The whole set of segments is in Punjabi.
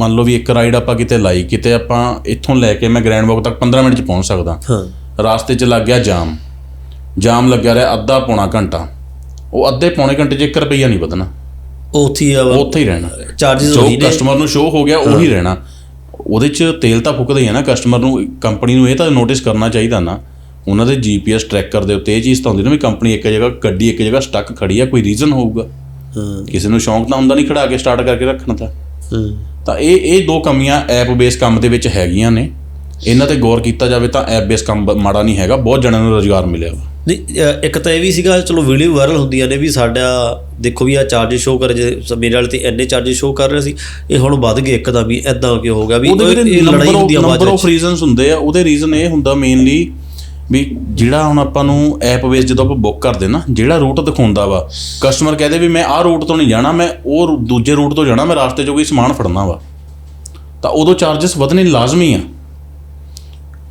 ਮੰਨ ਲਓ ਵੀ ਇੱਕ ਰਾਈਡ ਆਪਾਂ ਕਿਤੇ ਲਾਈ ਕਿਤੇ ਆਪਾਂ ਇੱਥੋਂ ਲੈ ਕੇ ਮੈਂ ਗ੍ਰੈਂਡ ਵਾਕ ਤੱਕ 15 ਮਿੰਟ ਚ ਪਹੁੰਚ ਸਕਦਾ। ਹਾਂ। ਰਾਸਤੇ 'ਚ ਲੱਗ ਗਿਆ ਜਾਮ। ਜਾਮ ਲੱਗਿਆ ਰਿਹਾ ਅੱਧਾ ਪੌਣਾ ਘੰਟਾ। ਉਹ ਅੱਧੇ ਪੌਣੇ ਘੰਟੇ 'ਚ 1 ਰੁਪਈਆ ਨਹੀਂ ਵਧਣਾ। ਉੱਥੇ ਹੀ ਆ ਉੱਥੇ ਹੀ ਰਹਿਣਾ। ਚਾਰजेस ਉਹੀ ਨੇ ਕਸਟਮਰ ਨੂੰ ਸ਼ੋ ਹੋ ਗਿਆ ਉਹੀ ਰਹਿਣਾ। ਉਹਦੇ 'ਚ ਤੇਲ ਤਾਂ ਫੁੱਕਦਾ ਹੀ ਹੈ ਨਾ। ਕਸਟਮਰ ਨੂੰ ਕੰਪਨੀ ਨੂੰ ਇਹ ਤਾਂ ਨੋਟਿਸ ਕਰਨਾ ਚਾਹੀਦਾ ਨਾ। ਉਹਨਾਂ ਦੇ ਜੀਪੀਐਸ ਟਰੈਕਰ ਦੇ ਉੱਤੇ ਇਹ ਚੀਜ਼ ਤਾਂ ਹੁੰਦੀ ਨਾ ਵੀ ਕੰਪਨੀ ਇੱਕ ਜਗ੍ਹਾ ਗੱਡੀ ਇੱਕ ਜਗ੍ਹਾ ਸਟਕ ਖੜੀ ਆ ਕੋਈ ਰੀਜ਼ਨ ਹੋਊਗਾ। ਕਿਸੇ ਨੂੰ ਸ਼ੌਂਕ ਤਾਂ ਹੁੰਦਾ ਨਹੀਂ ਖੜਾ ਕੇ ਸਟਾਰਟ ਕਰਕੇ ਰੱਖਣ ਦਾ। ਤਾਂ ਇਹ ਇਹ ਦੋ ਕਮੀਆਂ ਐਪ ਬੇਸ ਕੰਮ ਦੇ ਵਿੱਚ ਹੈਗੀਆਂ ਨੇ। ਇਹਨਾਂ ਤੇ ਗੌਰ ਕੀਤਾ ਜਾਵੇ ਤਾਂ ਐਪ ਬੇਸ ਕੰਮ ਮਾੜਾ ਨਹੀਂ ਹੈਗਾ ਬਹੁਤ ਜਣਾਂ ਨੂੰ ਰੋਜ਼ਗਾਰ ਮਿਲਿਆ ਵਾ। ਨਹੀਂ ਇੱਕ ਤਾਂ ਇਹ ਵੀ ਸੀਗਾ ਚਲੋ ਵੀਡੀਓ ਵਾਇਰਲ ਹੁੰਦੀਆਂ ਨੇ ਵੀ ਸਾਡਾ ਦੇਖੋ ਵੀ ਆ ਚਾਰਜ ਸ਼ੋ ਕਰ ਜੇ ਮੇਰੇ ਵਾਲੇ ਤੇ ਇੰਨੇ ਚਾਰਜਸ ਸ਼ੋ ਕਰ ਰਹੇ ਸੀ ਇਹ ਹੁਣ ਵੱਧ ਗਏ ਇੱਕਦਮ ਵੀ ਐਦਾਂ ਕਿਉਂ ਹੋ ਗਿਆ ਵੀ ਇਹ ਲੜਾਈ ਹੁੰਦੀ ਆ ਬਾਅਦ ਨੰਬਰ ਆਫ ਹੁੰਦੇ ਆ ਉਹਦੇ ਰੀਜ਼ਨ ਇਹ ਹੁੰਦਾ ਮੇਨਲੀ ਵੀ ਜਿਹੜਾ ਹੁਣ ਆਪਾਂ ਨੂੰ ਐਪ ਬੇਸ ਜਦੋਂ ਆਪਾਂ ਬੁੱਕ ਕਰਦੇ ਨਾ, ਜਿਹੜਾ ਰੂਟ ਦਿਖਾਉਂਦਾ ਵਾ ਕਸਟਮਰ ਕਹਦੇ ਵੀ ਮੈਂ ਆਹ ਰੂਟ ਤੋਂ ਨਹੀਂ ਜਾਣਾ, ਮੈਂ ਉਹ ਦੂਜੇ ਰੂਟ ਤੋਂ ਜਾਣਾ, ਮੈਂ ਰਾਸਤੇ 'ਚੋਂ ਕੋਈ ਸਮਾਨ ਫੜਨਾ ਵਾ। ਤਾਂ ਉਦੋਂ ਚਾਰजेस ਵਧਣੇ ਲਾਜ਼ਮੀ ਆ।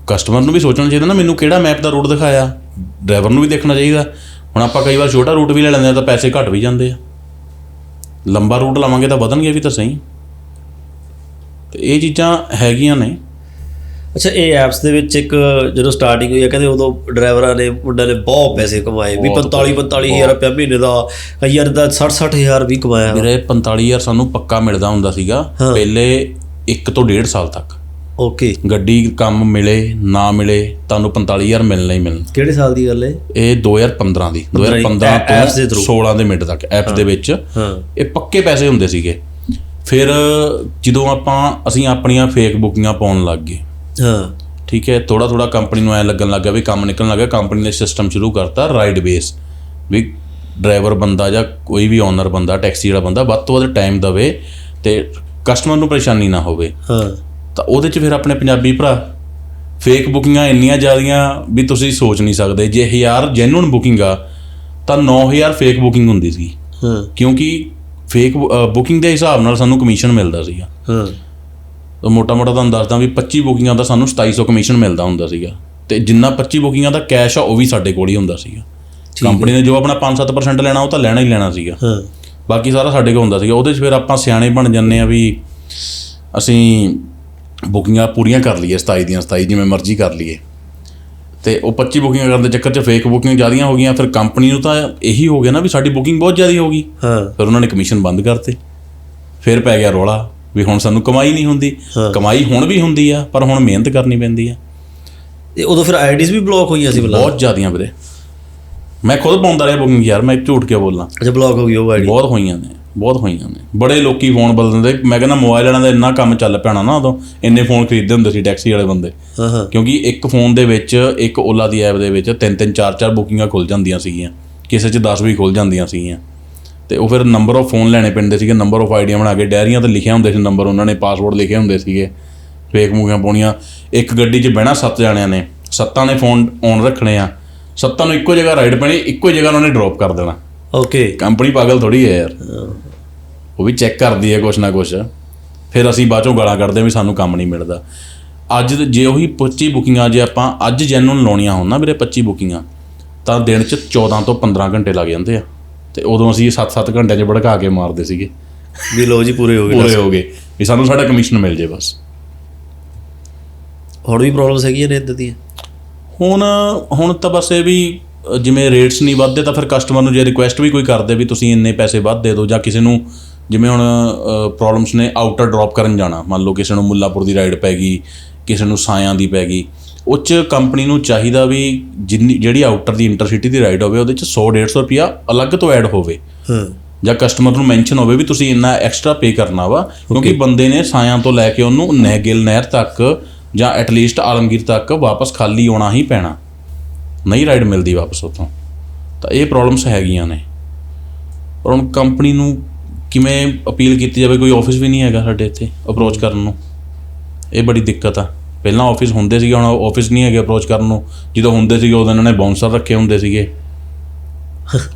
ਕਸਟਮਰ ਨੂੰ ਵੀ ਸੋਚਣਾ ਚਾਹੀਦਾ ਨਾ, ਮੈਨੂੰ ਕਿਹੜਾ ਮੈਪ ਦਾ ਰੂਟ ਦਿਖਾਇਆ? ਡਰਾਈਵਰ ਨੂੰ ਵੀ ਦੇਖਣਾ ਚਾਹੀਦਾ। ਹੁਣ ਆਪਾਂ ਕਈ ਵਾਰ ਛੋਟਾ ਰੂਟ ਵੀ ਲੈ ਲੈਂਦੇ ਆ ਤਾਂ ਪੈਸੇ ਘੱਟ ਵੀ ਜਾਂਦੇ ਆ। ਲੰਬਾ ਰੂਟ ਲਾਵਾਂਗੇ ਤਾਂ ਵਧਣਗੇ ਵੀ ਤਾਂ ਸਹੀ। ਤੇ ਇਹ ਚੀਜ਼ਾਂ ਹੈਗੀਆਂ ਨੇ। ਅੱਛਾ ਇਹ ਐਪਸ ਦੇ ਵਿੱਚ ਇੱਕ ਜਦੋਂ ਸਟਾਰਟਿੰਗ ਹੋਈ ਆ ਕਹਿੰਦੇ ਉਦੋਂ ਡਰਾਈਵਰਾਂ ਨੇ ਮੁੰਡਿਆਂ ਨੇ ਬਹੁਤ ਪੈਸੇ ਕਮਾਏ ਵੀ 45 45000 ਰੁਪਏ ਮਹੀਨੇ ਦਾ ਕਈਆਂ ਤਾਂ 60 60000 ਵੀ ਕਮਾਇਆ। ਵੀਰੇ 45000 ਸਾਨੂੰ ਪੱਕਾ ਮਿਲਦਾ ਹੁੰਦਾ ਸੀਗਾ। ਪਹਿਲੇ 1 ਤੋਂ 1.5 ਸਾਲ ਤੱਕ। ਓਕੇ ਗੱਡੀ ਕੰਮ ਮਿਲੇ ਨਾ ਮਿਲੇ ਤੁਹਾਨੂੰ 45000 ਮਿਲਣਾ ਹੀ ਮਿਲਣਾ। ਕਿਹੜੇ ਸਾਲ ਦੀ ਗੱਲ ਹੈ? ਇਹ 2015 ਦੀ। 2015 ਐ- apps ਦੇ ਤੋਂ through। 16 ਦੇ ਮਿੰਟ ਤੱਕ ਐਪ ਦੇ ਵਿੱਚ। ਇਹ ਪੱਕੇ ਪੈਸੇ ਹੁੰਦੇ ਸੀਗੇ। ਫਿਰ ਜਦੋਂ ਆਪਾਂ ਅਸੀਂ ਆਪਣੀਆਂ ਫੇਕ ਬੁਕਿੰਗਾਂ ਪਾਉਣ ਲੱਗ ਗਏ। ਹਾਂ। ਠੀਕ ਹੈ ਥੋੜਾ ਥੋੜਾ ਕੰਪਨੀ ਨੂੰ ਐ ਲੱਗਣ ਲੱਗਾ ਵੀ ਕੰਮ ਨਿਕਲਣ ਲੱਗਾ ਕੰਪਨੀ ਨੇ ਸਿਸਟਮ ਸ਼ੁਰੂ ਕਰਤਾ ਰਾਈਡ ਬੇਸ ਵੀ ਡਰਾਈਵਰ ਬੰਦਾ ਜਾਂ ਕੋਈ ਵੀ ਓਨਰ ਬੰਦਾ ਟੈਕਸੀ ਵਾਲਾ ਬੰਦਾ ਵੱਧ ਤੋਂ ਵੱਧ ਟਾਈਮ ਦਵੇ ਤੇ ਕਸਟਮਰ ਨੂੰ ਪਰੇਸ਼ਾਨੀ ਨਾ ਹੋਵੇ। ਹਾਂ। ਤਾਂ ਉਹਦੇ 'ਚ ਫਿਰ ਆਪਣੇ ਪੰਜਾਬੀ ਭਰਾ ਫੇਕ ਬੁਕਿੰਗਾਂ ਇੰਨੀਆਂ ਜ਼ਿਆਦੀਆਂ ਵੀ ਤੁਸੀਂ ਸੋਚ ਨਹੀਂ ਸਕਦੇ। ਜੇ 1000 ਜੈਨੂਨ ਬੁਕਿੰਗ ਆ ਤਾਂ 9000 ਫੇਕ ਬੁਕਿੰਗ ਹੁੰਦੀ ਸੀ ਹਾਂ। ਕਿਉਂਕਿ ਫੇਕ ਬੁਕਿੰਗ ਦੇ ਹਿਸਾਬ ਨਾਲ ਸਾਨੂੰ ਕਮਿਸ਼ਨ ਮਿਲਦਾ ਸੀਗਾ। ਹਾਂ। ਤਾਂ ਮੋਟਾ ਮੋਟਾ ਤੁਹਾਨੂੰ ਦੱਸਦਾ ਵੀ 25 ਬੁਕਿੰਗਾਂ ਦਾ ਸਾਨੂੰ 2700 ਕਮਿਸ਼ਨ ਮਿਲਦਾ ਹੁੰਦਾ ਸੀਗਾ। ਤੇ ਜਿੰਨਾ 25 ਬੁਕਿੰਗਾਂ ਦਾ ਕੈਸ਼ ਆ ਉਹ ਵੀ ਸਾਡੇ ਕੋਲ ਹੀ ਹੁੰਦਾ ਸੀਗਾ। ਕੰਪਨੀ ਨੇ ਜੋ ਆਪਣਾ 5-7% ਲੈਣਾ ਉਹ ਤਾਂ ਲੈਣਾ ਹੀ ਲੈਣਾ ਸੀਗਾ। ਹਾਂ। ਬਾਕੀ ਸਾਰਾ ਸਾਡੇ ਕੋਲ ਹੁੰਦਾ ਸੀਗਾ। ਉਹਦੇ 'ਚ ਫਿਰ ਆਪਾਂ ਸਿਆਣੇ ਬਣ ਜੰਨੇ ਆ ਵੀ ਅਸੀਂ ਬੁਕਿੰਗਾਂ ਪੂਰੀਆਂ ਕਰ ਲਈਏ 27 ਦੀਆਂ 27 ਜਿਵੇਂ ਮਰਜ਼ੀ ਕਰ ਲਈਏ। ਤੇ ਉਹ 25 ਬੁਕਿੰਗਾਂ ਕਰਨ ਦੇ ਚੱਕਰ 'ਚ ਫੇਕ ਬੁਕਿੰਗ ਜ਼ਿਆਦੀਆਂ ਹੋ ਗਈਆਂ ਫਿਰ ਕੰਪਨੀ ਨੂੰ ਤਾਂ ਇਹੀ ਹੋ ਗਿਆ ਨਾ ਵੀ ਸਾਡੀ ਬੁਕਿੰਗ ਬਹੁਤ ਜ਼ਿਆਦਾ ਹੋ ਗਈ। ਹਾਂ। ਫਿਰ ਉਹਨਾਂ ਨੇ ਕਮਿਸ਼ਨ ਬੰਦ ਕਰਤੇ। ਫਿਰ ਪੈ ਗਿਆ ਰੋਲਾ। ਵੀ ਹੁਣ ਸਾਨੂੰ ਕਮਾਈ ਨਹੀਂ ਹੁੰਦੀ। ਕਮਾਈ ਹੁਣ ਵੀ ਹੁੰਦੀ ਆ ਪਰ ਹੁਣ ਮਿਹਨਤ ਕਰਨੀ ਪੈਂਦੀ ਆ। ਤੇ ਉਦੋਂ ਫਿਰ ਆਈਡੀਜ਼ ਵੀ ਬਲੌਕ ਹੋਈਆਂ ਸੀ ਬਲਾ ਬਹੁਤ ਜ਼ਿਆਦੀਆਂ ਵੀਰੇ। ਮੈਂ ਖੁਦ ਪਾਉਂਦਾ ਰਿਹਾ ਬੁਕਿੰਗ ਯਾਰ ਮੈਂ ਝੂਠ ਕਿਉਂ ਬੋਲਾਂ? ਅੱਛਾ ਬਲੌਕ ਹੋ ਗਈ ਉਹ ਆਈਡੀ। ਬਹੁਤ ਹੋਈਆਂ ਨੇ ਬਹੁਤ ਹੋਈਆਂ ਨੇ। ਬੜੇ ਲੋਕੀ ਫੋਨ ਬਦਲਦੇ ਮੈਂ ਕਹਿੰਦਾ ਮੋਬਾਈਲ ਵਾਲਿਆਂ ਦਾ ਇੰਨਾ ਕੰਮ ਚੱਲ ਪੈਣਾ ਨਾ ਉਦੋਂ ਇੰਨੇ ਫੋਨ ਖਰੀਦਦੇ ਹੁੰਦੇ ਸੀ ਟੈਕਸੀ ਵਾਲੇ ਬੰਦੇ। ਕਿਉਂਕਿ ਇੱਕ ਫੋਨ ਦੇ ਵਿੱਚ ਇੱਕ ਓਲਾ ਦੀ ਐਪ ਦੇ ਵਿੱਚ ਤਿੰਨ ਤਿੰਨ ਚਾਰ ਚਾਰ ਬੁਕਿੰਗਾਂ ਖੁੱਲ ਜਾਂਦੀਆਂ ਸੀਗੀਆਂ। ਕਿਸੇ 'ਚ 10 ਵੀ ਖੁੱਲ ਜਾਂਦੀਆਂ ਸੀਗੀਆਂ। ਤੇ ਉਹ ਫਿਰ ਨੰਬਰ ਆਫ ਫੋਨ ਲੈਣੇ ਪੈਂਦੇ ਸੀਗੇ ਨੰਬਰ ਆਫ ਆਈਡੀਆਂ ਬਣਾ ਕੇ ਡਾਇਰੀਆਂ ਤੇ ਲਿਖਿਆ ਹੁੰਦੇ ਸੀ ਨੰਬਰ ਉਹਨਾਂ ਨੇ ਪਾਸਵਰਡ ਲਿਖੇ ਹੁੰਦੇ ਸੀਗੇ। ਫੇਕ ਮੂਗੀਆਂ ਪਾਉਣੀਆਂ। ਇੱਕ ਗੱਡੀ 'ਚ ਬਹਿਣਾ ਸੱਤ ਜਾਣਿਆਂ ਨੇ। ਸੱਤਾਂ ਨੇ ਫੋਨ ਔਨ ਰੱਖਣੇ ਆ। ਸੱਤਾਂ ਨੂੰ ਇੱਕੋ ਜਗ੍ਹਾ ਰਾਈਡ ਪੈਣੀ ਇੱਕੋ ਜਗ੍ਹਾ ਉਹਨਾਂ ਨੇ ਡ੍ਰੌਪ ਕਰ ਦੇਣਾ। ਓਕੇ ਕੰਪਨੀ ਪਾਗਲ ਥੋੜੀ ਹੈ ਯਾਰ। ਉਹ ਵੀ ਚੈੱਕ ਕਰਦੀ ਹੈ ਕੁਛ ਨਾ ਕੁਛ। ਫਿਰ ਅਸੀਂ ਬਾਅਦ ਚੋਂ ਗਾਲਾਂ ਕੱਢਦੇ ਵੀ ਸਾਨੂੰ ਕੰਮ ਨਹੀਂ ਮਿਲਦਾ। ਅੱਜ ਜੇ ਉਹੀ 25 ਬੁਕਿੰਗਾਂ ਜੇ ਆਪਾਂ ਅੱਜ ਜੈਨੂਨ ਲਾਉਣੀਆਂ ਹੋਣ ਨਾ ਵੀਰੇ 25 ਬੁਕਿੰਗਾਂ ਤਾਂ ਦਿਨ 'ਚ 14 ਤੋਂ 15 ਘੰਟੇ ਲੱਗ ਜਾਂਦੇ ਆ। ਤੇ ਉਦੋਂ ਅਸੀਂ 7-7 ਘੰਟਿਆਂ 'ਚ ਭੜਕਾ ਕੇ ਮਾਰਦੇ ਸੀਗੇ। ਵੀ ਲੋ ਜੀ ਪੂਰੇ ਹੋ ਗਏ ਪੂਰੇ ਹੋ ਗਏ। ਵੀ ਸਾਨੂੰ ਸਾਡਾ ਕਮਿਸ਼ਨ ਮਿਲ ਜੇ ਬਸ। ਹੁਣ ਵੀ ਪ੍ਰੋਬਲਮਸ ਹੈਗੀਆਂ ਨੇ ਇਦਾਂ ਦੀਆਂ? ਹੁਣ ਹੁਣ ਤਾਂ ਬਸ ਇਹ ਵੀ ਜਿਵੇਂ ਰੇਟਸ ਨਹੀਂ ਵੱਧਦੇ ਤਾਂ ਫਿਰ ਕਸਟਮਰ ਨੂੰ ਜੇ ਰਿਕੁਐਸਟ ਵੀ ਕੋਈ ਕਰਦੇ ਵੀ ਤੁਸੀਂ ਇੰਨੇ ਪੈਸੇ ਵੱਧ ਦੇ ਦਿਓ ਜਾਂ ਕਿਸੇ ਨੂੰ ਜਿਵੇਂ ਹੁਣ ਪ੍ਰੋਬਲਮਸ ਨੇ ਆਊਟਰ ਡ੍ਰੌਪ ਕਰਨ ਜਾਣਾ। ਮੰਨ ਲਓ ਕਿਸੇ ਨੂੰ ਮੁੱਲਾਪੁਰ ਦੀ ਰਾਈਡ ਪੈ ਗਈ ਕਿਸੇ ਨੂੰ ਸਾਇਆਂ ਦੀ ਪੈ ਗਈ। ਉਹ 'ਚ ਕੰਪਨੀ ਨੂੰ ਚਾਹੀਦਾ ਵੀ ਜਿੰਨੀ ਜਿਹੜੀ ਆਊਟਰ ਦੀ ਇੰਟਰਸਿਟੀ ਦੀ ਰਾਈਡ ਹੋਵੇ ਉਹਦੇ 'ਚ 100 150 ਰੁਪਿਆ ਅਲੱਗ ਤੋਂ ਐਡ ਹੋਵੇ। ਹਾਂ। ਜਾਂ ਕਸਟਮਰ ਨੂੰ ਮੈਂਸ਼ਨ ਹੋਵੇ ਵੀ ਤੁਸੀਂ ਇੰਨਾ ਐਕਸਟਰਾ ਪੇ ਕਰਨਾ ਵਾ ਕਿਉਂਕਿ ਬੰਦੇ ਨੇ ਸਾਇਆਂ ਤੋਂ ਲੈ ਕੇ ਉਹਨੂੰ ਨਹਿਗਿਲ ਨਹਿਰ ਤੱਕ ਜਾਂ ਐਟਲੀਸਟ ਆਲਮਗੀਰ ਤੱਕ ਵਾਪਸ ਖਾਲੀ ਆਉਣਾ ਹੀ ਪੈਣਾ। ਨਹੀਂ ਰਾਈਡ ਮਿਲਦੀ ਵਾਪਸ ਉੱਥੋਂ। ਤਾਂ ਇਹ ਪ੍ਰੋਬਲਮਸ ਹੈਗੀਆਂ ਨੇ। ਪਰ ਹੁਣ ਕੰਪਨੀ ਨੂੰ ਕਿਵੇਂ ਅਪੀਲ ਕੀਤੀ ਜਾਵੇ ਕੋਈ ਆਫਿਸ ਵੀ ਨਹੀਂ ਹੈਗਾ ਸਾਡੇ ਇੱਥੇ ਅਪਰੋਚ ਕਰਨ ਨੂੰ। ਇਹ ਬੜੀ ਦਿੱਕਤ ਆ। ਪਹਿਲਾਂ ਆਫਿਸ ਹੁੰਦੇ ਸੀਗੇ ਹੁਣ ਆਫਿਸ ਨਹੀਂ ਹੈਗੇ ਅਪਰੋਚ ਕਰਨ ਨੂੰ। ਜਦੋਂ ਹੁੰਦੇ ਸੀਗੇ ਉਦੋਂ ਇਹਨਾਂ ਨੇ ਬਾਉਂਸਰ ਰੱਖੇ ਹੁੰਦੇ ਸੀਗੇ।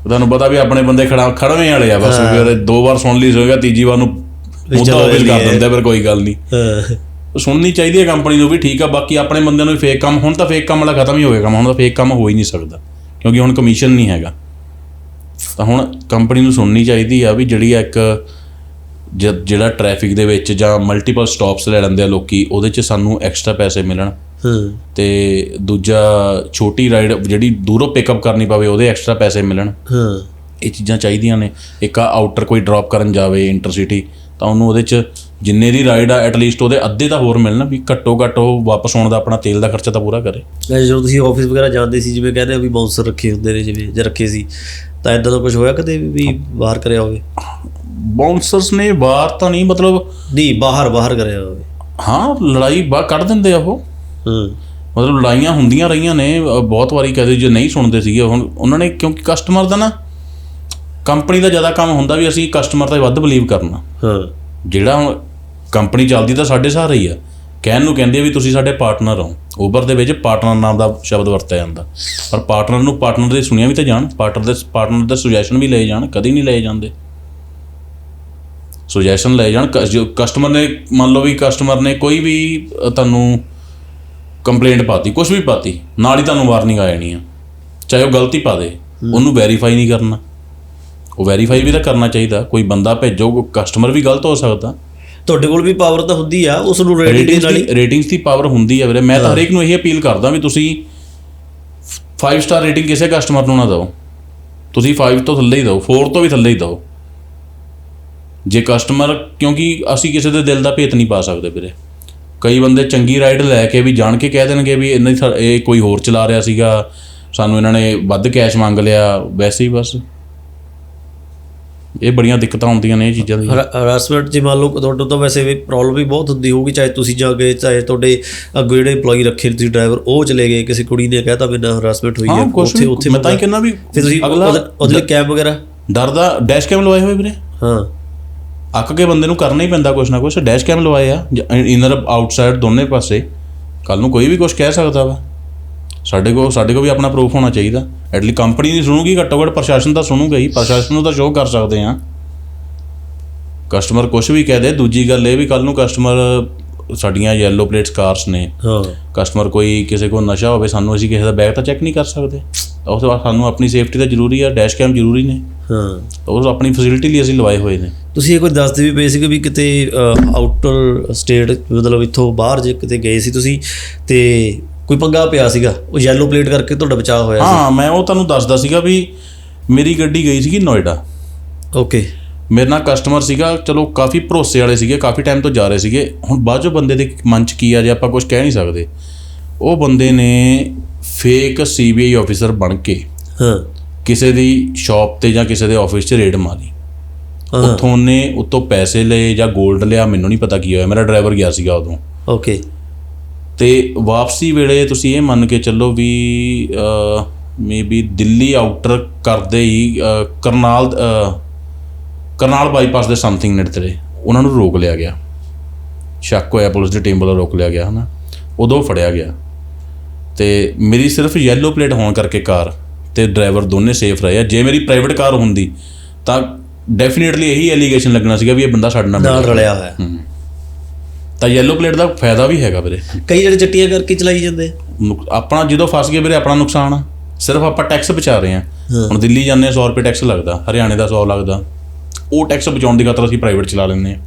ਤੁਹਾਨੂੰ ਪਤਾ ਵੀ ਆਪਣੇ ਬੰਦੇ ਖੜਾ ਖੜਵੇਂ ਵਾਲੇ ਆ ਬਸ ਫਿਰ ਦੋ ਵਾਰ ਸੁਣ ਲਈ ਸੋਏਗਾ ਤੀਜੀ ਵਾਰ ਨੂੰ ਚਲੋ ਆਫਿਸ ਕਰ। ਦਿੰਦੇ ਪਰ ਕੋਈ ਗੱਲ ਨਹੀਂ। ਸੁਣਨੀ ਚਾਹੀਦੀ ਹੈ ਕੰਪਨੀ ਨੂੰ ਵੀ ਠੀਕ ਆ ਬਾਕੀ ਆਪਣੇ ਬੰਦਿਆਂ ਨੂੰ ਵੀ ਫੇਕ ਕੰਮ ਹੁਣ ਤਾਂ ਫੇਕ ਕੰਮ ਵਾਲਾ ਖਤਮ ਹੀ ਹੋ ਗਿਆ ਕੰਮ ਹੁਣ ਤਾਂ ਫੇਕ ਕੰਮ ਹੋ ਹੀ ਨਹੀਂ ਸਕਦਾ ਕਿਉਂਕਿ ਹੁਣ ਕਮਿਸ਼ਨ ਨਹੀਂ ਹੈਗਾ। ਤਾਂ ਹੁਣ ਕੰਪਨੀ ਨੂੰ ਸੁਣਨੀ ਚਾਹੀਦੀ ਆ ਵੀ ਜਿਹੜੀ ਆ ਇੱਕ ਜਿਹੜਾ ਟ੍ਰੈਫਿਕ ਦੇ ਵਿੱਚ ਜਾਂ ਮਲਟੀਪਲ ਸਟਾਪਸ ਲੈ ਲੈਂਦੇ ਆ ਲੋਕੀ ਉਹਦੇ 'ਚ ਸਾਨੂੰ ਐਕਸਟਰਾ ਪੈਸੇ ਮਿਲਣ। ਹਾਂ। ਤੇ ਦੂਜਾ ਛੋਟੀ ਰਾਈਡ ਜਿਹੜੀ ਦੂਰੋਂ ਪਿਕਅਪ ਕਰਨੀ ਪਵੇ ਉਹਦੇ ਐਕਸਟਰਾ ਪੈਸੇ ਮਿਲਣ। ਹਾਂ। ਇਹ ਚੀਜ਼ਾਂ ਚਾਹੀਦੀਆਂ ਨੇ। ਇੱਕ ਆ ਆਊਟਰ ਕੋਈ ਡ੍ਰੌਪ ਕਰਨ ਜਾਵੇ ਇੰਟਰਸਿਟੀ ਤਾਂ ਉਹਨੂੰ ਉਹਦੇ 'ਚ ਜਿੰਨੇ ਦੀ ਰਾਈਡ ਆ ਐਟਲੀਸਟ ਉਹਦੇ ਅੱਧੇ ਤਾਂ ਹੋਰ ਮਿਲਣ ਵੀ ਘੱਟੋ ਘੱਟ ਉਹ ਵਾਪਸ ਆਉਣ ਦਾ ਆਪਣਾ ਤੇਲ ਦਾ ਖਰਚਾ ਤਾਂ ਪੂਰਾ ਕਰੇ। ਜਦੋਂ ਤੁਸੀਂ ਆਫਿਸ ਵਗੈਰਾ ਜਾਂਦੇ ਸੀ ਜਿਵੇਂ ਕਹਿੰਦੇ ਆ ਵੀ ਬਾਉਂਸਰ ਰੱਖੇ ਹੁੰਦੇ ਨੇ ਜਿਵੇਂ ਜਾਂ ਰੱਖੇ ਸੀ ਤਾਂ ਇਦਾਂ ਦਾ ਕੁਝ ਹੋਇਆ ਕਦੇ ਵੀ ਬਾਹਰ ਕਰਿਆ ਹੋਵੇ? ਬਾਉਂਸਰਸ ਨੇ ਬਾਹਰ ਤਾਂ ਨਹੀਂ ਮਤਲਬ ਨਹੀਂ ਬਾਹਰ ਬਾਹਰ ਕਰਿਆ ਹੋਵੇ। ਹਾਂ ਲੜਾਈ ਬਾਹਰ ਕੱਢ ਦਿੰਦੇ ਆ ਉਹ। ਹਾਂ। ਮਤਲਬ ਲੜਾਈਆਂ ਹੁੰਦੀਆਂ ਰਹੀਆਂ ਨੇ ਅ, ਬਹੁਤ ਵਾਰੀ ਕਦੇ ਜੇ ਨਹੀਂ ਸੁਣਦੇ ਸੀਗੇ ਹੁਣ ਉਹਨਾਂ ਨੇ ਕਿਉਂਕਿ ਕਸਟਮਰ ਦਾ ਨਾ ਕੰਪਨੀ ਦਾ ਜ਼ਿਆਦਾ ਕੰਮ ਹੁੰਦਾ ਵੀ ਅਸੀਂ ਕਸਟਮਰ ਤੇ ਵੱਧ ਬਲੀਵ ਕਰਨਾ। ਹਾਂ। ਜਿਹੜਾ ਹੁਣ ਕੰਪਨੀ ਚੱਲਦੀ ਤਾਂ ਸਾਡੇ ਸਹਾਰੇ ਹੀ ਆ। ਕਹਿਣ ਨੂੰ ਕਹਿੰਦੇ ਆ ਵੀ ਤੁਸੀਂ ਸਾਡੇ ਪਾਰਟਨਰ ਹੋ। ਉਬਰ ਦੇ ਵਿੱਚ ਪਾਰਟਨਰ ਨਾਮ ਦਾ ਸ਼ਬਦ ਵਰਤਿਆ ਜਾਂਦਾ। ਪਰ ਪਾਰਟਨਰ ਨੂੰ ਪਾਰਟਨਰ ਦੇ ਸੁਣਿਆ ਵੀ ਤਾਂ ਜਾਣ ਪਾਰਟਨਰ ਦੇ ਪਾਰਟਨਰ ਦੇ ਸੁਜੈਸ਼ਨ ਵੀ ਲਏ ਜਾਣ ਕਦੀ ਨਹੀਂ ਲਏ ਜਾਂਦੇ। ਸੁਜੈਸ਼ਨ ਲਏ ਜਾਣ ਜੋ ਕਸਟਮਰ ਨੇ ਮੰਨ ਲਓ ਵੀ ਕਸਟਮਰ ਨੇ ਕੋਈ ਵੀ ਤੁਹਾਨੂੰ ਕੰਪਲੇਂਟ ਪਾਤੀ ਕੁਝ ਵੀ ਪਾਤੀ ਨਾਲ ਹੀ ਤੁਹਾਨੂੰ ਵਾਰਨਿੰਗ ਆ ਜਾਣੀ ਆ। ਚਾਹੇ ਉਹ ਗਲਤੀ ਪਾ ਦੇ ਉਹਨੂੰ ਵੈਰੀਫਾਈ ਨਹੀਂ ਕਰਨਾ। ਉਹ ਵੈਰੀਫਾਈ ਵੀ ਤਾਂ ਕਰਨਾ ਚਾਹੀਦਾ ਕੋਈ ਬੰਦਾ ਭੇਜੋ ਕਸਟਮਰ ਵੀ ਗਲਤ ਹੋ ਸਕਦਾ। ਤੁਹਾਡੇ ਕੋਲ ਵੀ ਪਾਵਰ ਤਾਂ ਹੁੰਦੀ ਆ ਉਸ ਨੂੰ ਰੇਟਿੰਗ ਨਾਲ ਹੀ ਰੇਟਿੰਗਸ ਦੀ ਪਾਵਰ ਹੁੰਦੀ ਹੈ ਵੀਰੇ। ਮੈਂ ਤਾਂ ਹਰੇਕ ਨੂੰ ਇਹ ਅਪੀਲ ਕਰਦਾ ਵੀ ਤੁਸੀਂ 5 ਸਟਾਰ ਰੇਟਿੰਗ ਕਿਸੇ ਕਸਟਮਰ ਨੂੰ ਨਾ ਦਿਓ। ਤੁਸੀਂ 5 ਤੋਂ ਥੱਲੇ ਹੀ ਦਿਓ 4 ਤੋਂ ਵੀ ਥੱਲੇ ਹੀ ਦਿਓ। ਜੇ ਕਸਟਮਰ ਕਿਉਂਕਿ ਅਸੀਂ ਕਿਸੇ ਦੇ ਦਿਲ ਦਾ ਭੇਤ ਨਹੀਂ ਪਾ ਸਕਦੇ ਵੀਰੇ। ਕਈ ਬੰਦੇ ਚੰਗੀ ਰਾਈਡ ਲੈ ਕੇ ਵੀ ਜਾਣ ਕੇ ਕਹਿ ਦੇਣਗੇ ਵੀ ਇਹਨਾਂ ਇਹ ਕੋਈ ਹੋਰ ਚਲਾ ਰਿਹਾ ਸੀਗਾ ਸਾਨੂੰ ਇਹਨਾਂ ਨੇ ਵੱਧ ਕੈਸ਼ ਮੰਗ ਲਿਆ ਵੈਸੇ ਹੀ ਬਸ। ਇਹ ਬੜੀਆਂ ਦਿੱਕਤਾਂ ਹੁੰਦੀਆਂ ਨੇ ਇਹ ਚੀਜ਼ਾਂ ਦੀਆਂ। ਹਰਾਸਮੈਂਟ ਜੇ ਮੰਨ ਲਓ ਤੁਹਾਡੇ ਤੋਂ ਵੈਸੇ ਵੀ ਪ੍ਰੋਬਲਮ ਵੀ ਬਹੁਤ ਹੁੰਦੀ ਹੋਊਗੀ ਚਾਹੇ ਤੁਸੀਂ ਜਾ ਗਏ ਚਾਹੇ ਤੁਹਾਡੇ ਅੱਗੇ ਜਿਹੜੇ EMPLOYE ਰੱਖੇ ਤੁਸੀਂ ਡਰਾਈਵਰ ਉਹ ਚਲੇ ਗਏ ਕਿਸੇ ਕੁੜੀ ਨੇ ਕਹਿਤਾ ਵੀ ਨਾ ਹਰਾਸਮੈਂਟ ਹੋਈ ਹੈ ਉੱਥੇ ਉੱਥੇ ਮੈਂ ਤਾਂ ਹੀ ਕਹਿੰਦਾ ਵੀ ਫਿਰ ਤੁਸੀਂ ਅਗਲਾ ਉਹਦੇ- ਲਈ ਕੈਬ ਵਗੈਰਾ? ਡਰਦਾ ਡੈਸ਼ ਕੈਮ ਲਵਾਏ ਹੋਏ ਵੀਰੇ। ਹਾਂ। ਅੱਕ ਕੇ ਬੰਦੇ ਨੂੰ ਕਰਨਾ ਹੀ ਪੈਂਦਾ ਕੁਛ ਨਾ ਕੁਛ ਡੈਸ਼ ਕੈਮ ਲਵਾਏ ਆ। ਇਨਰ ਆਊਟਸਾਈਡ ਦੋਨੇ ਪਾਸੇ। ਕੱਲ ਨੂੰ ਕੋਈ ਵੀ ਕੁਛ ਕਹਿ ਸਕਦਾ ਵਾ। ਸਾਡੇ ਕੋਲ ਸਾਡੇ ਕੋਲ ਵੀ ਆਪਣਾ ਪ੍ਰੂਫ ਹੋਣਾ ਚਾਹੀਦਾ। ਐਟਲੀ ਕੰਪਨੀ ਨਹੀਂ ਸੁਣੂਗੀ ਘੱਟੋ ਘੱਟ ਪ੍ਰਸ਼ਾਸਨ ਤਾਂ ਸੁਣੂਗਾ ਹੀ ਪ੍ਰਸ਼ਾਸਨ ਨੂੰ ਤਾਂ ਸ਼ੋਅ ਕਰ ਸਕਦੇ ਆ ਕਸਟਮਰ ਕੁਛ ਵੀ ਕਹਿ ਦੇ ਦੂਜੀ ਗੱਲ ਇਹ ਵੀ ਕੱਲ ਨੂੰ ਕਸਟਮਰ ਸਾਡੀਆਂ ਯੈਲੋ ਪਲੇਟਸ ਕਾਰਸ ਨੇ। ਹਾਂ। ਕਸਟਮਰ ਕੋਈ ਕਿਸੇ ਕੋਲ ਨਸ਼ਾ ਹੋਵੇ ਸਾਨੂੰ ਅਸੀਂ ਕਿਸੇ ਦਾ ਬੈਗ ਤਾਂ ਚੈੱਕ ਨਹੀਂ ਕਰ ਸਕਦੇ। ਉਹ ਤੋਂ ਬਾਅਦ ਸਾਨੂੰ ਆਪਣੀ ਸੇਫਟੀ ਤਾਂ ਜ਼ਰੂਰੀ ਆ ਡੈਸ਼ ਕੈਮ ਜ਼ਰੂਰੀ ਨੇ। ਹਾਂ। ਉਹ ਆਪਣੀ ਫੈਸਿਲਿਟੀ ਲਈ ਅਸੀਂ ਲਵਾਏ ਹੋਏ ਨੇ। ਤੁਸੀਂ ਇਹ ਕੋਈ ਦੱਸਦੇ ਵੀ ਪਏ ਸੀ ਕਿ ਵੀ ਕਿਤੇ ਆਊਟਰ ਸਟੇਟ ਮਤਲਬ ਇੱਥੋਂ ਬਾਹਰ ਜੇ ਕਿਤੇ ਗਏ ਸੀ ਤੁਸੀਂ ਤੇ ਕੋਈ ਪੰਗਾ ਪਿਆ ਸੀਗਾ? ਉਹ ਯੈਲੋ ਪਲੇਟ ਕਰਕੇ ਤੁਹਾਡਾ ਬਚਾਅ ਹੋਇਆ ਹਾਂ ਮੈਂ ਉਹ ਤੁਹਾਨੂੰ ਦੱਸਦਾ ਸੀਗਾ ਵੀ ਮੇਰੀ ਗੱਡੀ ਗਈ ਸੀਗੀ ਨੋਇਡਾ। ਓਕੇ ਮੇਰੇ ਨਾਲ ਕਸਟਮਰ ਸੀਗਾ ਚਲੋ ਕਾਫੀ ਭਰੋਸੇ ਵਾਲੇ ਸੀਗੇ ਕਾਫੀ ਟਾਈਮ ਤੋਂ ਜਾ ਰਹੇ ਸੀਗੇ। ਹੁਣ ਬਾਅਦ ਚੋਂ ਬੰਦੇ ਦੇ ਮਨ 'ਚ ਕੀ ਆ ਜੇ ਆਪਾਂ ਕੁਝ ਕਹਿ ਨਹੀਂ ਸਕਦੇ। ਉਹ ਬੰਦੇ ਨੇ ਫੇਕ ਸੀਬੀਆਈ ਆਫੀਸਰ ਬਣ ਕੇ ਹਾਂ। ਕਿਸੇ ਦੀ ਸ਼ਾਪ ਤੇ ਜਾਂ ਕਿਸੇ ਦੇ ਆਫਿਸ 'ਚ ਰੇਡ ਮਾਰੀ। ਉੱਥੋਂ ਉਹਨੇ ਉੱਤੋਂ ਪੈਸੇ ਲਏ ਜਾਂ 골ਡ ਲਿਆ ਮੈਨੂੰ ਨਹੀਂ ਪਤਾ ਕੀ ਹੋਇਆ। ਮੇਰਾ ਡਰਾਈਵਰ ਗਿਆ ਸੀਗਾ ਉਦੋਂ। ਓਕੇ ਤੇ ਵਾਪਸੀ ਵੇਲੇ ਤੁਸੀਂ ਇਹ ਮੰਨ ਕੇ ਚੱਲੋ ਵੀ ਮੇਬੀ ਦਿੱਲੀ ਆਊਟਰ ਕਰਦੇ ਹੀ ਕਰਨਾਲ ਕਰਨਾਲ ਬਾਈਪਾਸ ਦੇ ਸਮਥਿੰਗ ਨੇੜੇ ਤੇੜੇ ਉਹਨਾਂ ਨੂੰ ਰੋਕ ਲਿਆ ਗਿਆ। ਸ਼ੱਕ ਹੋਇਆ ਪੁਲਿਸ ਦੀ ਟੀਮ ਵੱਲੋਂ ਰੋਕ ਲਿਆ ਗਿਆ ਹਨਾ? ਉਦੋਂ ਫੜਿਆ ਗਿਆ। ਤੇ ਮੇਰੀ ਸਿਰਫ ਯੈਲੋ ਪਲੇਟ ਹੋਣ ਕਰਕੇ ਕਾਰ ਤੇ ਡਰਾਈਵਰ ਦੋਨੇ ਸੇਫ ਰਹੇ ਆ। ਜੇ ਮੇਰੀ ਪ੍ਰਾਈਵੇਟ ਕਾਰ ਹੁੰਦੀ ਤਾਂ ਡੈਫੀਨਿਟਲੀ ਇਹੀ ਐਲੀਗੇਸ਼ਨ ਲੱਗਣਾ ਸੀਗਾ ਵੀ ਇਹ ਬੰਦਾ ਸਾਡੇ ਨਾਲ। ਰਲਿਆ ਹੋਇਆ। ਤਾਂ ਯੈਲੋ ਪਲੇਟ ਦਾ ਫਾਇਦਾ ਵੀ ਹੈਗਾ ਵੀਰੇ। ਕਈ ਜਿਹੜੇ ਚੱਟੀਆਂ ਕਰਕੇ ਚਲਾਈ ਜਾਂਦੇ ਆ। ਨੁਕ- ਆਪਣਾ ਜਦੋਂ ਫਸ ਗਏ ਵੀਰੇ ਆਪਣਾ ਨੁਕਸਾਨ ਆ। ਸਿਰਫ ਆਪਾਂ ਟੈਕਸ ਬਚਾ ਰਹੇ ਹਾਂ ਹਾਂ। ਹੁਣ ਦਿੱਲੀ ਜਾਂਦੇ ਆ 100 ਰੁਪਏ ਟੈਕਸ ਲੱਗਦਾ ਹਰਿਆਣੇ ਦਾ 100 ਲੱਗਦਾ। ਉਹ ਟੈਕਸ ਬਚਾਉਣ ਦੀ ਖਾਤਰ ਅਸੀਂ ਪ੍ਰਾਈਵੇਟ ਚਲਾ ਲੈਂਦੇ ਹਾਂ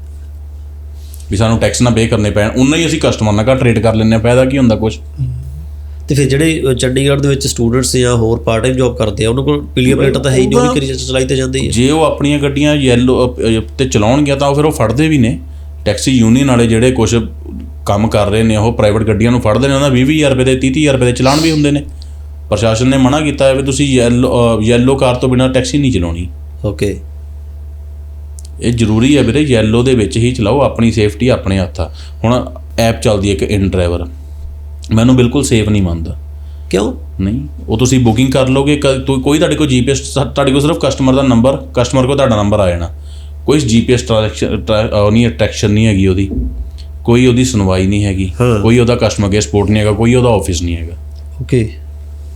ਵੀ ਸਾਨੂੰ ਟੈਕਸ ਨਾ ਪੇ ਕਰਨੇ ਪੈਣ। ਉਨਾ ਹੀ ਅਸੀਂ ਕਸਟਮਰ ਨਾਲ ਘੱਟ ਰੇਟ ਕਰ ਲੈਂਦੇ ਹਾਂ ਫਾਇਦਾ ਕੀ ਹੁੰਦਾ ਕੁਝ ਤੇ ਫਿਰ ਜਿਹੜੇ ਅ, ਚੰਡੀਗੜ੍ਹ ਦੇ ਵਿੱਚ ਸਟੂਡੈਂਟਸ ਜਾਂ ਹੋਰ ਪਾਰਟ ਟਾਈਮ ਜੌਬ ਕਰਦੇ ਆ ਉਹਨਾਂ ਕੋਲ ਪੀਲੀਆ ਪਲੇਟਾਂ ਤਾਂ ਹੈ ਹੀ ਨਹੀਂ ਉਹ ਵੀ ਕਰੀ ਚਲਾਈ ਤੇ ਜਾਂਦੇ ਹੀ ਆ। ਜੇ ਉਹ ਆਪਣੀਆਂ ਗੱਡੀਆਂ ਯੈਲੋ ਤੇ ਚਲਾਉਣਗੀਆਂ ਤਾਂ ਉਹ ਫਿਰ ਉਹ ਫੜਦੇ ਵੀ ਨੇ। ਟੈਕਸੀ ਯੂਨੀਅਨ ਵਾਲੇ ਜਿਹੜੇ ਕੁਝ ਕੰਮ ਕਰ ਰਹੇ ਨੇ ਉਹ ਪ੍ਰਾਈਵੇਟ ਗੱਡੀਆਂ ਨੂੰ ਫੜਦੇ ਨੇ ਉਹਨਾਂ 20-20000 ਰੁਪਏ ਦੇ 30-30000 ਰੁਪਏ ਦੇ ਚਲਾਨ ਵੀ ਹੁੰਦੇ ਨੇ। ਪ੍ਰਸ਼ਾਸਨ ਨੇ ਮਨਾ ਕੀਤਾ ਹੈ ਵੀ ਤੁਸੀਂ ਯੈਲੋ ਯੈਲੋ ਕਾਰ ਤੋਂ ਬਿਨਾਂ ਟੈਕਸੀ ਨਹੀਂ ਚਲਾਉਣੀ। ਓਕੇ ਇਹ ਜ਼ਰੂਰੀ ਹੈ ਵੀਰੇ ਯੈਲੋ ਦੇ ਵਿੱਚ ਹੀ ਚਲਾਓ ਆਪਣੀ ਸੇਫਟੀ ਆਪਣੇ ਹੱਥ। ਆ ਹੁਣ ਐਪ ਚੱਲਦੀ ਹੈ ਇੱਕ ਇਨ ਡਰਾਈਵਰ ਮੈਨੂੰ ਬਿਲਕੁਲ ਸੇਫ ਨਹੀਂ ਮੰਨਦਾ। ਕਿਉਂ? ਨਹੀਂ ਉਹ ਤੁਸੀਂ ਬੁਕਿੰਗ ਕਰ ਲੋਗੇ ਕੋਈ ਤੁਹਾਡੇ ਕੋਲ ਜੀਪੀਐਸ ਤੁਹਾਡੇ ਕੋਲ ਸਿਰਫ ਕਸਟਮਰ ਦਾ ਨੰਬਰ ਕਸਟਮਰ ਕੋਲ ਤੁਹਾਡਾ ਨੰਬਰ ਆ ਜਾਣਾ। ਕੋਈ ਜੀਪੀਐਸ ਟ੍ਰਾਂਜੈਕਸ਼ਨ ਨਹੀਂ ਅਟਰੈਕਸ਼ਨ ਨਹੀਂ ਹੈਗੀ ਉਹਦੀ। ਕੋਈ ਉਹਦੀ ਸੁਣਵਾਈ ਨਹੀਂ ਹੈਗੀ। ਕੋਈ ਉਹਦਾ ਕਸਟਮਰ ਕੇਅਰ ਸਪੋਰਟ ਨਹੀਂ ਹੈਗਾ ਕੋਈ ਉਹਦਾ ਆਫਿਸ ਨਹੀਂ ਹੈਗਾ। ਓਕੇ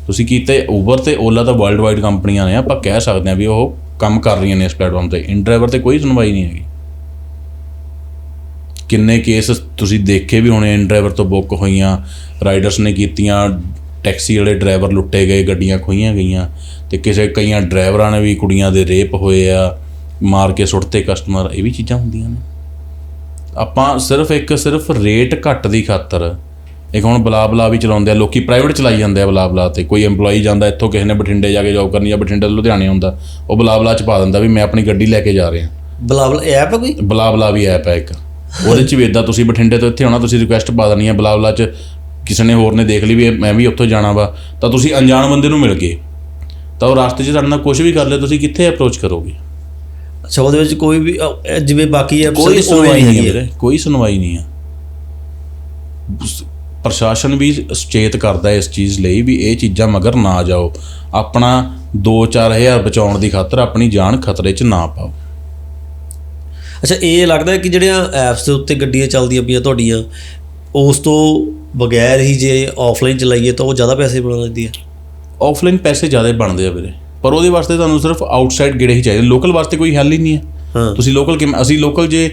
ਤੁਸੀਂ ਕੀਤੇ ਉਬਰ ਤੇ ਓਲਾ ਤਾਂ ਵਰਲਡ ਵਾਈਡ ਕੰਪਨੀਆਂ ਨੇ ਆਪਾਂ ਕਹਿ ਸਕਦੇ ਹਾਂ ਵੀ ਉਹ ਕੰਮ ਕਰ ਰਹੀਆਂ ਨੇ ਇਸ ਪਲੇਟਫਾਰਮ ਤੇ। ਇਨ ਡਰਾਈਵਰ ਤੇ ਕੋਈ ਸੁਣਵਾਈ ਨਹੀਂ ਹੈਗੀ। ਕਿੰਨੇ ਕੇਸ ਤੁਸੀਂ ਦੇਖੇ ਵੀ ਹੋਣੇ ਇਨ ਡਰਾਈਵਰ ਤੋਂ ਬੁੱਕ ਹੋਈਆਂ ਰਾਈਡਰਸ ਨੇ ਕੀਤੀਆਂ ਟੈਕਸੀ ਵਾਲੇ ਡਰਾਈਵਰ ਲੁੱਟੇ ਗਏ ਗੱਡੀਆਂ ਖੋਈਆਂ ਗਈਆਂ ਤੇ ਕਿਸੇ ਕਈਆਂ ਡਰਾਈਵਰਾਂ ਨੇ ਵੀ ਕੁੜੀਆਂ ਦੇ ਰੇਪ ਹੋਏ ਆ। ਮਾਰ ਕੇ ਸੁੱਟਤੇ ਕਸਟਮਰ ਇਹ ਵੀ ਚੀਜ਼ਾਂ ਹੁੰਦੀਆਂ ਨੇ। ਆਪਾਂ ਸਿਰਫ ਇੱਕ ਸਿਰਫ ਰੇਟ ਘੱਟ ਦੀ ਖਾਤਰ ਇੱਕ ਹੁਣ ਬਲਾ ਬਲਾ ਵੀ ਚਲਾਉਂਦੇ ਆ ਲੋਕੀ ਪ੍ਰਾਈਵੇਟ ਚਲਾਈ ਜਾਂਦੇ ਆ ਬਲਾ ਬਲਾ ਤੇ ਕੋਈ EMPLOYE ਜਾਂਦਾ ਇੱਥੋਂ ਕਿਸੇ ਨੇ ਬਠਿੰਡੇ ਜਾ ਕੇ ਜੌਬ ਕਰਨੀ ਆ ਬਠਿੰਡੇ ਤੋਂ ਲੁਧਿਆਣੇ ਹੁੰਦਾ ਉਹ ਬਲਾ ਬਲਾ ਚ ਪਾ ਦਿੰਦਾ ਵੀ ਮੈਂ ਆਪਣੀ ਗੱਡੀ ਲੈ ਕੇ ਜਾ ਰਿਹਾ। ਬਲਾਬਲ ਐਪ ਹੈ ਕੋਈ? ਬਲਾ ਬਲਾ ਵੀ ਐਪ ਹੈ ਇੱਕ। ਉਹਦੇ ਚ ਵੀ ਇਦਾਂ ਤੁਸੀਂ ਬਠਿੰਡੇ ਤੋਂ ਇੱਥੇ ਆਉਣਾ ਤੁਸੀਂ ਰਿਕੁਐਸਟ ਪਾ ਦੇਣੀ ਹੈ ਬਲਾ ਬਲਾ ਚ ਕਿਸੇ ਨੇ ਹੋਰ ਨੇ ਦੇਖ ਲਈ ਵੀ ਮੈਂ ਵੀ ਉੱਥੋਂ ਜਾਣਾ ਵਾ ਤਾਂ ਤੁਸੀਂ ਅਣਜਾਣ ਬੰਦੇ ਨੂੰ ਮਿਲ ਗਏ। ਤਾਂ ਉਹ ਰਸਤੇ 'ਚ ਤੁਹਾਡੇ ਨਾਲ ਕੁਝ ਵੀ ਕਰ ਲਿਆ ਤੁਸੀਂ ਕਿੱਥੇ ਅਪਰੋਚ ਕਰੋਗੇ? ਅੱਛਾ ਉਹਦੇ ਵਿੱਚ ਕੋਈ ਵੀ ਜਿਵੇਂ ਬਾਕੀ ਐਪਸ ਕੋਈ ਸੁਣਵਾਈ ਨਹੀਂ ਹੈ। ਵੀਰੇ ਕੋਈ ਸੁਣਵਾਈ ਨਹੀਂ ਹੈ। ਪ੍ਰਸ਼ਾਸਨ ਵੀ ਸੁਚੇਤ ਕਰਦਾ ਹੈ ਇਸ ਚੀਜ਼ ਲਈ ਵੀ ਇਹ ਚੀਜ਼ਾਂ ਮਗਰ ਨਾ ਜਾਓ। ਆਪਣਾ 2-4000 ਬਚਾਉਣ ਦੀ ਖਾਤਰ ਆਪਣੀ ਜਾਨ ਖਤਰੇ 'ਚ ਨਾ ਪਾਓ। ਅੱਛਾ ਇਹ ਲੱਗਦਾ ਹੈ ਕਿ ਜਿਹੜੀਆਂ ਐਪਸ ਦੇ ਉੱਤੇ ਗੱਡੀਆਂ ਚੱਲਦੀਆਂ ਪਈਆਂ ਤੁਹਾਡੀਆਂ ਉਸ ਤੋਂ ਬਗੈਰ ਹੀ ਜੇ ਆਫਲਾਈਨ ਚਲਾਈਏ ਤਾਂ ਉਹ ਜ਼ਿਆਦਾ ਪੈਸੇ ਬਣਾ ਲੈਂਦੀ ਹੈ ਆਫਲਾਈਨ ਪੈਸੇ ਜ਼ਿਆਦਾ ਬਣਦੇ ਆ ਵੀਰੇ। ਪਰ ਉਹਦੇ ਵਾਸਤੇ ਤੁਹਾਨੂੰ ਸਿਰਫ ਆਊਟਸਾਈਡ ਗੇੜੇ ਹੀ ਚਾਹੀਦੇ। ਲੋਕਲ ਵਾਸਤੇ ਕੋਈ ਹੱਲ ਹੀ ਨਹੀਂ ਹੈ। ਤੁਸੀਂ ਲੋਕਲ ਅਸੀਂ ਲੋਕਲ ਜੇ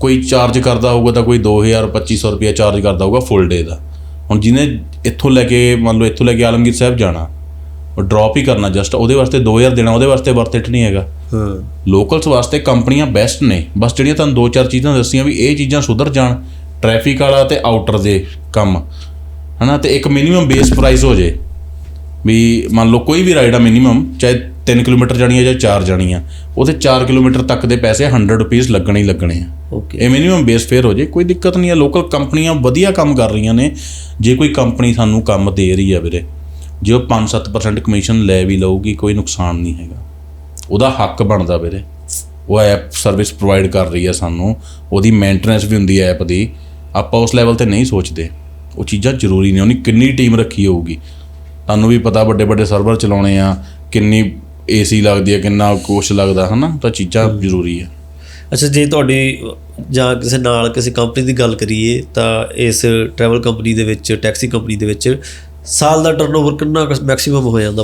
ਕੋਈ ਚਾਰਜ ਕਰਦਾ ਹੋਊਗਾ ਤਾਂ ਕੋਈ 2000 2500 ਰੁਪਏ ਚਾਰਜ ਕਰਦਾ ਹੋਊਗਾ ਫੁੱਲ ਡੇ ਦਾ। ਹੁਣ ਜਿਹਨੇ ਇੱਥੋਂ ਲੈ ਕੇ ਮੰਨ ਲਓ ਇੱਥੋਂ ਲੈ ਕੇ ਆਲਮਗੀਰ ਸਾਹਿਬ ਜਾਣਾ ਉਹ ਡ੍ਰੌਪ ਹੀ ਕਰਨਾ ਜਸਟ ਉਹਦੇ ਵਾਸਤੇ 2000 ਦੇਣਾ ਉਹਦੇ ਵਾਸਤੇ ਵਰਥ ਇਟ ਨਹੀਂ ਹੈਗਾ। ਹਾਂ। ਲੋਕਲਸ ਵਾਸਤੇ ਕੰਪਨੀਆਂ ਬੈਸਟ ਨੇ। ਬਸ ਜਿਹੜੀਆਂ ਤੁਹਾਨੂੰ ਦੋ ਚਾਰ ਚੀਜ਼ਾਂ ਦੱਸੀਆਂ ਵੀ ਇਹ ਚੀਜ਼ਾਂ ਸੁਧਰ ਜਾਣ ਟ੍ਰੈਫਿਕ ਵਾਲਾ ਤੇ ਆਊਟਰ ਦੇ ਕੰਮ। ਹਨਾ ਤੇ ਇੱਕ ਮਿਨੀਮਮ ਬੇਸ ਪ੍ਰਾਈਸ ਹੋ ਜੇ। ਵੀ ਮੰਨ ਲਓ ਕੋਈ ਵੀ ਰਾਈਡ ਆ ਮਿਨੀਮਮ ਚਾਹੇ 3 ਕਿਲੋਮੀਟਰ ਜਾਣੀ ਹੈ ਜਾਂ 4 ਜਾਣੀ ਆ ਉਹਦੇ 4 ਕਿਲੋਮੀਟਰ ਤੱਕ ਦੇ ਪੈਸੇ 100 ਰੁਪਏ ਲੱਗਣੇ ਹੀ ਲੱਗਣੇ ਆ। ਓਕੇ ਇਹ ਮਿਨੀਮਮ ਬੇਸ ਫੇਅਰ ਹੋ ਜੇ। ਕੋਈ ਦਿੱਕਤ ਨਹੀਂ ਹੈ ਲੋਕਲ ਕੰਪਨੀਆਂ ਵਧੀਆ ਕੰਮ ਕਰ ਰਹੀਆਂ ਨੇ। ਜੇ ਕੋਈ ਕੰਪਨੀ ਸਾਨੂੰ ਕੰਮ ਦੇ ਰਹੀ ਆ ਵੀਰੇ ਜੇ ਉਹ 5-7% ਕਮਿਸ਼ਨ ਲੈ ਵੀ ਲਊਗੀ ਕੋਈ ਨੁਕਸਾਨ ਨਹੀਂ ਹੈਗਾ। ਉਹਦਾ ਹੱਕ ਬਣਦਾ ਵੀਰੇ। ਉਹ ਐਪ ਸਰਵਿਸ ਪ੍ਰੋਵਾਈਡ ਕਰ ਰਹੀ ਹੈ ਸਾਨੂੰ। ਉਹਦੀ ਮੇਨਟੇਨੈਂਸ ਵੀ ਹੁੰਦੀ ਹੈ ਐਪ ਦੀ। ਆਪਾਂ ਉਸ ਲੈਵਲ ਤੇ ਨਹੀਂ ਸੋਚਦੇ। ਉਹ ਚੀਜ਼ਾਂ ਜ਼ਰੂਰੀ ਨੇ। ਉਹਨੇ ਕਿੰਨੀ ਟੀਮ ਰੱਖੀ ਹੋਊਗੀ। ਤੁਹਾਨੂੰ ਵੀ ਪਤਾ ਵੱਡੇ ਵੱਡੇ ਸਰਵਰ ਚਲਾਉਣੇ ਆ ਕਿੰਨੀ ਏਸੀ ਲੱਗਦੀ ਹੈ ਕਿੰਨਾ ਕੁਛ ਲੱਗਦਾ ਹਨਾ? ਤਾਂ ਚੀਜ਼ਾਂ ਜ਼ਰੂਰੀ ਆ। ਅੱਛਾ ਜੇ ਤੁਹਾਡੀ ਜਾਂ ਕਿਸੇ ਨਾਲ ਕਿਸੇ ਕੰਪਨੀ ਦੀ ਗੱਲ ਕਰੀਏ ਤਾਂ ਇਸ ਟਰੈਵਲ ਕੰਪਨੀ ਦੇ ਵਿੱਚ ਟੈਕਸੀ ਕੰਪਨੀ ਦੇ ਵਿੱਚ ਸਾਲ ਦਾ ਟਰਨਓਵਰ ਕਿੰਨਾ ਮੈਕਸਿਮਮ ਹੋ ਜਾਂਦਾ